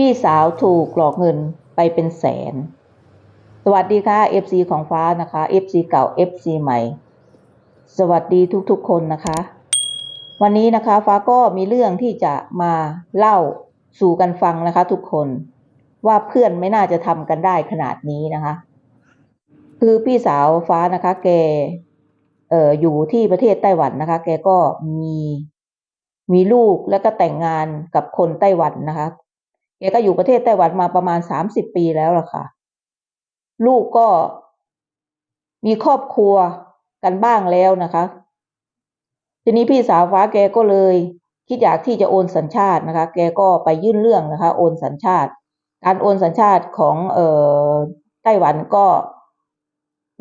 พี่สาวถูกหลอกเงินไปเป็นแสน สวัสดีค่ะ FC ของฟ้านะคะ FC เก่า FC ใหม่ สวัสดีทุกๆคนนะคะ วันนี้นะคะฟ้าก็มีเรื่องที่จะมาเล่าสู่กันฟังนะคะ ทุกคนว่าเพื่อนไม่น่าจะทำกันได้ขนาดนี้นะคะ คือพี่สาวฟ้านะคะ แกเอ่ออยู่ที่ประเทศไต้หวันนะคะ แกก็มีมีลูกแล้วก็แต่งงานกับคนไต้หวันนะคะ แกก็อยู่ประเทศไต้หวันมาประมาณสามสิบปีแล้วล่ะค่ะ ลูกก็มีครอบครัวกันบ้างแล้วนะคะ ทีนี้พี่สาวฟ้าแกก็เลยคิดอยากที่จะโอนสัญชาตินะคะ แกก็ไปยื่นเรื่องนะคะ โอนสัญชาติ การโอนสัญชาติของเอ่อไต้หวันก็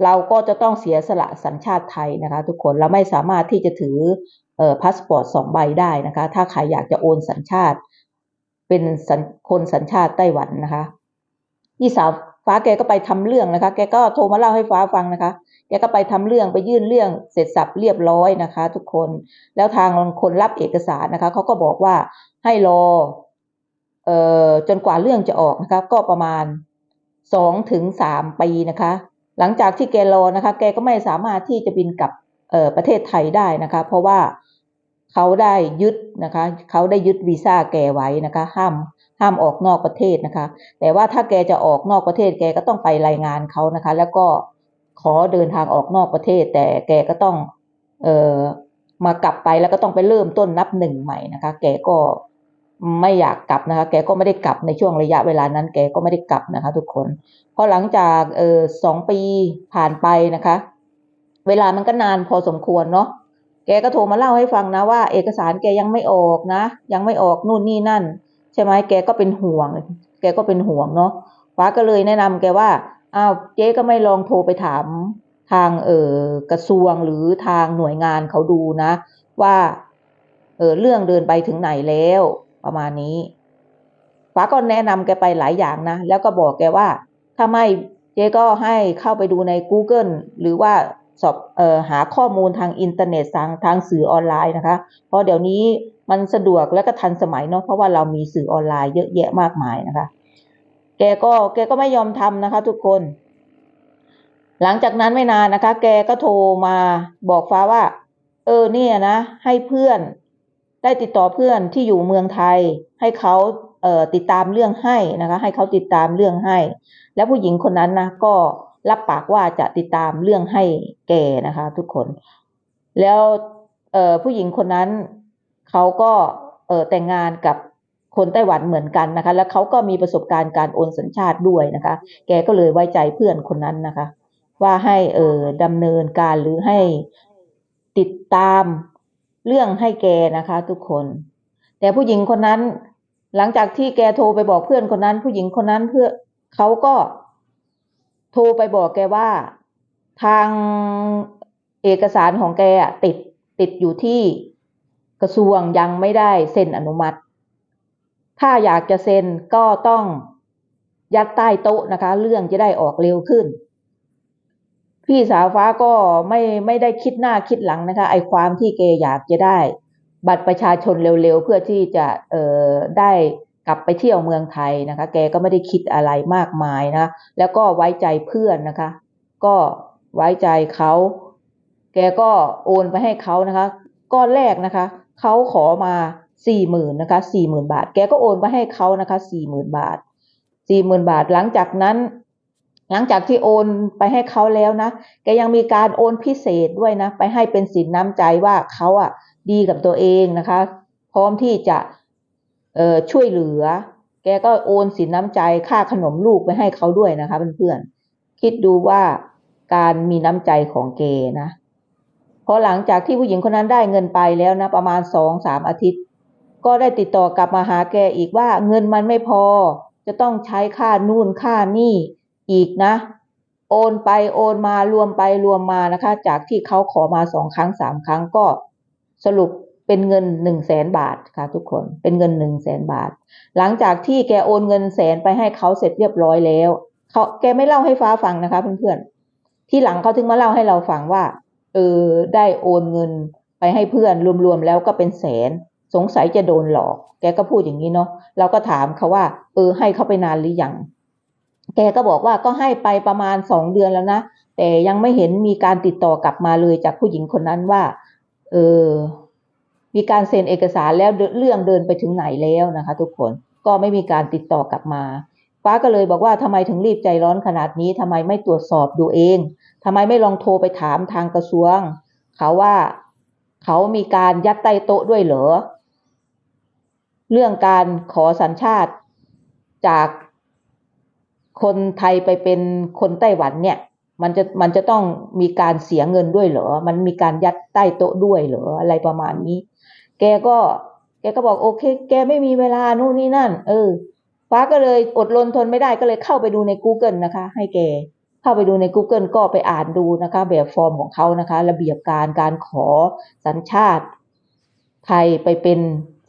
เราก็จะต้องเสียสละสัญชาติไทยนะคะ ทุกคนเราไม่สามารถที่จะถือเอ่อพาสปอร์ตสองใบได้นะคะ ถ้าใครอยากจะโอนสัญชาติ เป็นสัญคนสัญชาติไต้หวันนะคะพี่สาวฟ้าแกก็ไปทำเรื่องนะคะ แกก็โทรมาเล่าให้ฟ้าฟังนะคะ แกก็ไปทำเรื่องไปยื่นเรื่องเสร็จสับเรียบร้อยนะคะ ทุกคน แล้วทางคนรับเอกสารนะคะเขาก็บอกว่าให้รอ เอ่อ จนกว่าเรื่องจะออกนะคะ ก็ประมาณสองถึงสามปีนะคะ หลังจากที่แกรอนะคะ แกก็ไม่สามารถที่จะบินกลับ เอ่อ ประเทศไทยได้นะคะ เพราะว่า เขาได้ยึดนะคะ เขาได้ยึดวีซ่าแกไว้นะคะ ห้ามห้ามออกนอกประเทศนะคะ แต่ว่าถ้าแกจะออกนอกประเทศแกก็ต้องไปรายงานเขานะคะ แล้วก็ขอเดินทางออกนอกประเทศ แต่แกก็ต้องเอ่อมากลับไปแล้วก็ต้องไปเริ่มต้นนับหนึ่งใหม่นะคะ แกก็ไม่อยากกลับนะคะ แกก็ไม่ได้กลับในช่วงระยะเวลานั้น แกก็ไม่ได้กลับนะคะ ทุกคนพอหลังจากเอ่อสองปีผ่านไปนะคะ เวลามันก็นานพอสมควรเนาะ แกก็โทรมาเล่าให้ฟังนะว่า เอกสารแกยังไม่ออกนะ ยังไม่ออกนู่นนี่นั่น ใช่ไหมแกก็เป็นห่วง แกก็เป็นห่วงเนาะฟ้าก็เลยแนะนำแกว่าอ้าวเจ๊ก็ไม่ลองโทรไปถามทางเออกระทรวงหรือทางหน่วยงานเขาดูนะ ว่าเออเรื่องเดินไปถึงไหนแล้ว ประมาณนี้ฟ้าก็แนะนำแกไปหลายอย่างนะ แล้วก็บอกแกว่า ถ้าไม่เจ๊ก็ให้เข้าไปดูใน Google หรือว่า สอบเอ่อหาข้อมูลทางอินเทอร์เน็ตทางทางสื่อออนไลน์นะคะ เพราะเดี๋ยวนี้มันสะดวกและก็ทันสมัยเนาะเพราะว่าเรามีสื่อออนไลน์เยอะแยะมากมายนะคะ แกก็แกก็ไม่ยอมทำนะคะ ทุกคน หลังจากนั้นไม่นานนะคะ แกก็โทรมาบอกฟ้าว่า เออเนี่ยนะ ให้เพื่อนได้ติดต่อเพื่อนที่อยู่เมืองไทย ให้เขาเอ่อติดตามเรื่องให้นะคะ ให้เขาติดตามเรื่องให้ แล้วผู้หญิงคนนั้นนะก็ รับปากว่าจะติดตามเรื่องให้แกนะคะ ทุกคน แล้วเออผู้หญิงคนนั้นเขาก็เออแต่งงานกับคนไต้หวันเหมือนกันนะคะ แล้วเขาก็มีประสบการณ์การโอนสัญชาติด้วยนะคะ แกก็เลยไว้ใจเพื่อนคนนั้นนะคะ ว่าให้เออดำเนินการหรือให้ติดตามเรื่องให้แกนะคะ ทุกคน แต่ผู้หญิงคนนั้น หลังจากที่แกโทรไปบอกเพื่อนคนนั้น ผู้หญิงคนนั้นเพื่อเขาก็ โทรไปบอกแกว่า ทางเอกสารของแกอะติดติดอยู่ที่กระทรวงยังไม่ได้เซ็นอนุมัติ ถ้าอยากจะเซ็นก็ต้องยัดใต้โต๊ะนะคะ เรื่องจะได้ออกเร็วขึ้น พี่สาวฟ้าก็ไม่ไม่ได้คิดหน้าคิดหลังนะคะ ไอความที่แกอยากจะได้ บัตรประชาชนเร็วๆเพื่อที่จะเอ่อได้ กลับไปเที่ยวเมืองไทยนะคะ แกก็ไม่ได้คิดอะไรมากมายนะ แล้วก็ไว้ใจเพื่อนนะคะ ก็ไว้ใจเขา แกก็โอนไปให้เขานะคะ ก้อนแรกนะคะ เขาขอมาสี่หมื่นนะคะสี่หมื่นบาท แกก็โอนไปให้เขานะคะสี่หมื่นบาทสี่หมื่นบาท หลังจากนั้น หลังจากที่โอนไปให้เขาแล้วนะ แกยังมีการโอนพิเศษด้วยนะ ไปให้เป็นสินน้ำใจว่าเขาอะดีกับตัวเองนะคะ พร้อมที่จะ ช่วยเหลือ แกก็โอนสินน้ำใจค่าขนมลูกไปให้เขาด้วยนะคะเพื่อนๆคิดดูว่าการมีน้ำใจของแกนะพอหลังจากที่ผู้หญิงคนนั้นได้เงินไปแล้วนะ ประมาณสองสามอาทิตย์ ก็ได้ติดต่อกลับมาหาแกอีกว่าเงินมันไม่พอ จะต้องใช้ค่านู่นค่านี่อีกนะ โอนไปโอนมารวมไปรวมมานะคะ จากที่เขาขอมาสองครั้งสามครั้งก็สรุป เป็นเงินหนึ่งแสนบาทค่ะทุกคนเป็นเงินหนึ่งแสนบาท หลังจากที่แกโอนเงินแสนไปให้เขาเสร็จเรียบร้อยแล้วเขาแกไม่เล่าให้ฟ้าฟังนะคะเพื่อนๆที่หลังเขาถึงมาเล่าให้เราฟังว่าเออได้โอนเงินไปให้เพื่อนรวมๆแล้วก็เป็นแสนสงสัยจะโดนหลอก แกก็พูดอย่างนี้เนาะเราก็ถามเขาว่า เออให้เขาไปนานหรือยังแกก็บอกว่าก็ให้ไปประมาณสองเดือนแล้วนะแต่ยังไม่เห็นมีการติดต่อกลับมาเลยจากผู้หญิงคนนั้นว่า เออ มีการเซ็นเอกสารแล้วเรื่องเดินไปถึงไหนแล้วนะคะ ทุกคนก็ไม่มีการติดต่อกลับมา ฟ้าก็เลยบอกว่าทำไมถึงรีบใจร้อนขนาดนี้ทำไมไม่ตรวจสอบดูเองทำไมไม่ลองโทรไปถามทางกระทรวง เขาว่าเขามีการยัดใต้โต๊ะด้วยเหรอเรื่องการขอสัญชาติจากคนไทยไปเป็นคนไต้หวันเนี่ย มันจะมันจะต้องมีการเสียเงินด้วยเหรอ มันมีการยัดใต้โต๊ะด้วยเหรออะไรประมาณนี้ แกก็ แกก็บอกโอเค แกไม่มีเวลานู่นนี่นั่น เออ ฟ้าก็เลยอดรนทนไม่ได้ก็เลยเข้าไปดูใน Google นะคะ ให้แกเข้าไปดูใน Google ก็ไปอ่านดูนะคะ แบบฟอร์มของเขานะคะ ระเบียบการการขอสัญชาติไทยไปเป็น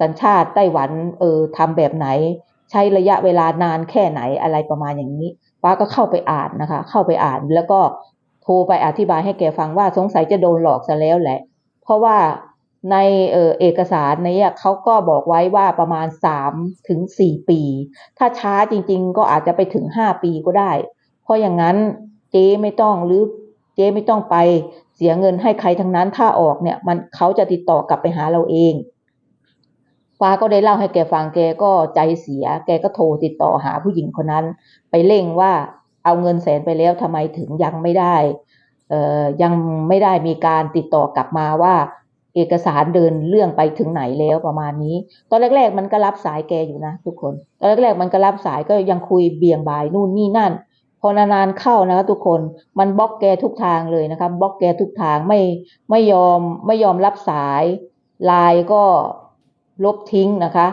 สัญชาติไต้หวัน เออทำแบบไหน ใช้ระยะเวลานานแค่ไหนอะไรประมาณอย่างนี้ป้าก็เข้าไปอ่านนะคะ เข้าไปอ่านแล้วก็โทรไปอธิบายให้แกฟังว่าสงสัยจะโดนหลอกซะแล้วแหละ เพราะว่า ในเออเอกสารนี้เขาก็บอกไว้ว่าประมาณสามถึงสี่ปี ถ้าช้าจริงๆ ก็อาจจะไปถึงห้าปีก็ได้ เพราะอย่างนั้นเจ๊ไม่ต้องหรือเจ๊ไม่ต้องไปเสียเงินให้ใครทั้งนั้นถ้าออกเนี่ยมันเขาจะติดต่อกลับไปหาเราเอง ฟ้าก็ได้เล่าให้แกฟังแกก็ใจเสีย แกก็โทรติดต่อหาผู้หญิงคนนั้น ไปเร่งว่าเอาเงินแสนไปแล้วทำไมถึงยังไม่ได้เอ่อยังไม่ได้มีการติดต่อกลับมาว่า เอกสารเดินเรื่องไปถึงไหนแล้วประมาณนี้ ตอนแรก ๆ มันก็รับสายแกอยู่นะ ทุกคน ตอนแรก ๆ มันก็รับสายก็ยังคุยเบี่ยงบายนู่นนี่นั่น พอนานๆเข้านะคะทุกคนมันบล็อกแกทุกทางเลยนะคะบล็อกแกทุกทางไม่ไม่ยอมไม่ยอมรับสายไลน์ก็ลบทิ้งนะคะ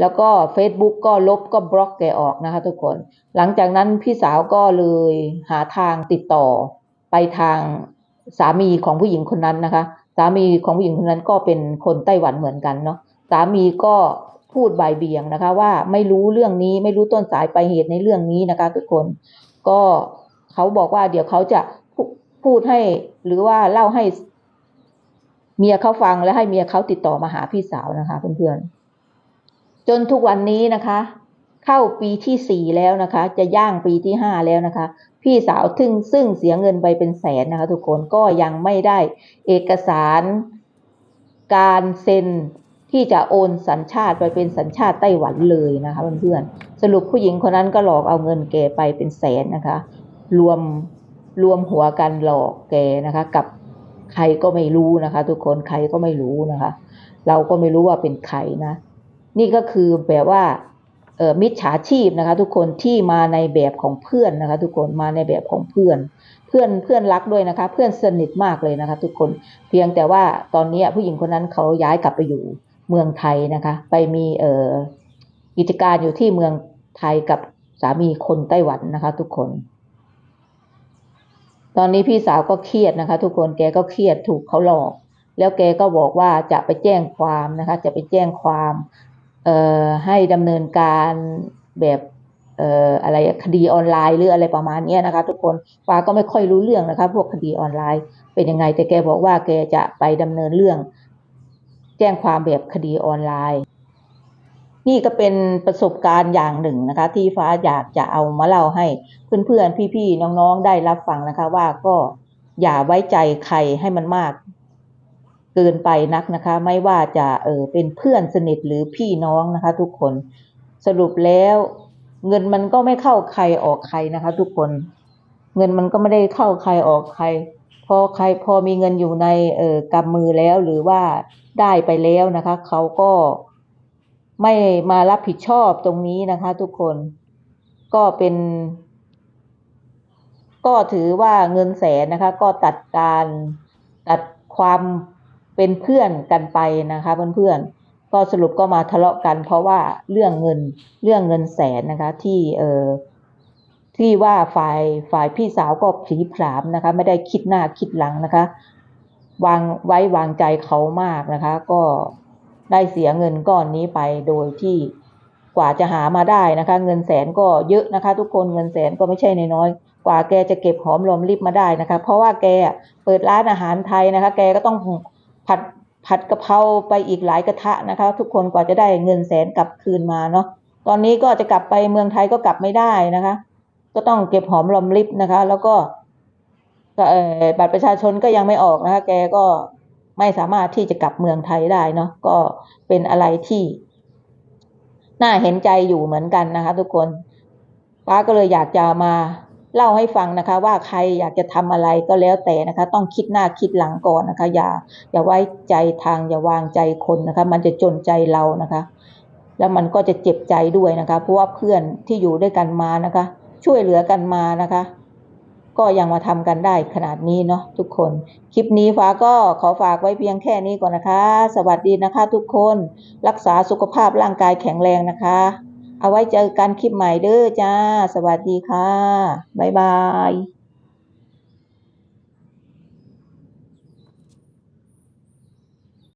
แล้วก็ Facebook ก็ลบก็บล็อกแกออกนะคะทุกคน หลังจากนั้นพี่สาวก็เลยหาทางติดต่อไปทางสามีของผู้หญิงคนนั้นนะคะ สามีของผู้หญิงคนนั้นก็เป็นคนไต้หวันเหมือนกันเนาะสามีก็พูดบ่ายเบี่ยงนะคะ ว่าไม่รู้เรื่องนี้ไม่รู้ต้นสายไปเหตุในเรื่องนี้นะคะ ทุกคนก็เขาบอกว่าเดี๋ยวเขาจะพูดให้หรือว่าเล่าให้เมียเขาฟังและให้เมียเขาติดต่อมาหาพี่สาวนะคะ เพื่อนๆจนทุกวันนี้นะคะ เข้าปีที่สี่แล้วนะคะ จะย่างปีที่ห้าแล้วนะคะ พี่สาวทึ่งซึ่งเสียเงินไปเป็นแสนนะคะ ทุกคนก็ยังไม่ได้เอกสารการเซ็นที่จะโอนสัญชาติไปเป็นสัญชาติไต้หวันเลยนะคะเพื่อนๆสรุปผู้หญิงคนนั้นก็หลอกเอาเงินแกไปเป็นแสนนะคะ รวมรวมหัวกันหลอกแกนะคะ กับใครก็ไม่รู้นะคะ ทุกคนใครก็ไม่รู้นะคะ เราก็ไม่รู้ว่าเป็นใครนะ นี่ก็คือแบบว่า มิจฉาชีพนะคะ ทุกคนที่มาในแบบของเพื่อนนะคะ ทุกคนมาในแบบของเพื่อน เพื่อนเพื่อนรักด้วยนะคะ เพื่อนสนิทมากเลยนะคะ ทุกคนเพียงแต่ว่าตอนนี้ผู้หญิงคนนั้นเขาย้ายกลับไปอยู่เมืองไทยนะคะ ไปมีเอ่อกิจการอยู่ที่เมืองไทยกับสามีคนไต้หวันนะคะ ทุกคน ตอนนี้พี่สาวก็เครียดนะคะ ทุกคนแกก็เครียดถูกเขาหลอก แล้วแกก็บอกว่าจะไปแจ้งความนะคะ จะไปแจ้งความ ให้ดำเนินการแบบเอออะไรคดีออนไลน์หรืออะไรประมาณนี้นะคะ ทุกคนฟ้าก็ไม่ค่อยรู้เรื่องนะคะ พวกคดีออนไลน์เป็นยังไง แต่แกบอกว่าแกจะไปดำเนินเรื่อง แจ้งความแบบคดีออนไลน์ นี่ก็เป็นประสบการณ์อย่างหนึ่งนะคะ ที่ฟ้าอยากจะเอามาเล่าให้เพื่อนๆพี่ๆน้องๆได้รับฟังนะคะ ว่าก็อย่าไว้ใจใครให้มันมาก เกินไปนักนะคะ ไม่ว่าจะเออเป็นเพื่อนสนิทหรือพี่น้องนะคะ ทุกคนสรุปแล้วเงินมันก็ไม่เข้าใครออกใครนะคะ ทุกคน เงินมันก็ไม่ได้เข้าใครออกใคร พอใครพอมีเงินอยู่ในเออกำมือแล้วหรือว่าได้ไปแล้วนะคะเขาก็ไม่มารับผิดชอบตรงนี้นะคะ ทุกคนก็เป็น ก็ถือว่าเงินแสนนะคะ ก็ตัดการตัดความ เป็นเพื่อนกันไปนะคะเพื่อนๆก็สรุปก็มาทะเลาะกัน เพราะว่าเรื่องเงินเรื่องเงินแสนนะคะที่เออที่ว่าฝ่ายฝ่ายพี่สาวก็ผีผามนะคะ ไม่ได้คิดหน้าคิดหลังนะคะ วางไว้วางใจเขามากนะคะ ก็ได้เสียเงินก้อนนี้ไปโดยที่กว่าจะหามาได้นะคะ เงินแสนก็เยอะนะคะ ทุกคนเงินแสนก็ไม่ใช่น้อยกว่าแกจะเก็บหอมรอมริบมาได้นะคะ เพราะว่าแกเปิดร้านอาหารไทยนะคะ แกก็ต้อง ผัดผัดกะเพราไปอีกหลายกระทะนะคะ ทุกคนกว่าจะได้เงินแสนกลับคืนมาเนาะตอนนี้ก็จะกลับไปเมืองไทยก็กลับไม่ได้นะคะ ก็ต้องเก็บหอมรอมริบนะคะ แล้วก็บัตรประชาชนก็ยังไม่ออกนะคะ แกก็ไม่สามารถที่จะกลับเมืองไทยได้เนาะก็เป็นอะไรที่น่าเห็นใจอยู่เหมือนกันนะคะ ทุกคนป้าก็เลยอยากจะมา เล่าให้ฟังนะคะ ว่าใครอยากจะทำอะไรก็แล้วแต่นะคะ ต้องคิดหน้าคิดหลังก่อนนะคะ อย่าอย่าไว้ใจทางอย่าวางใจคนนะคะ มันจะจนใจเรานะคะ แล้วมันก็จะเจ็บใจด้วยนะคะ เพราะว่าเพื่อนที่อยู่ด้วยกันมานะคะ ช่วยเหลือกันมานะคะ ก็ยังมาทำกันได้ขนาดนี้เนาะทุกคน คลิปนี้ฟ้าก็ขอฝากไว้เพียงแค่นี้ก่อนนะคะ สวัสดีนะคะ ทุกคนรักษาสุขภาพร่างกายแข็งแรงนะคะ เอาไว้เจอกันคลิปใหม่เด้อจ้า สวัสดีค่ะ บ๊ายบาย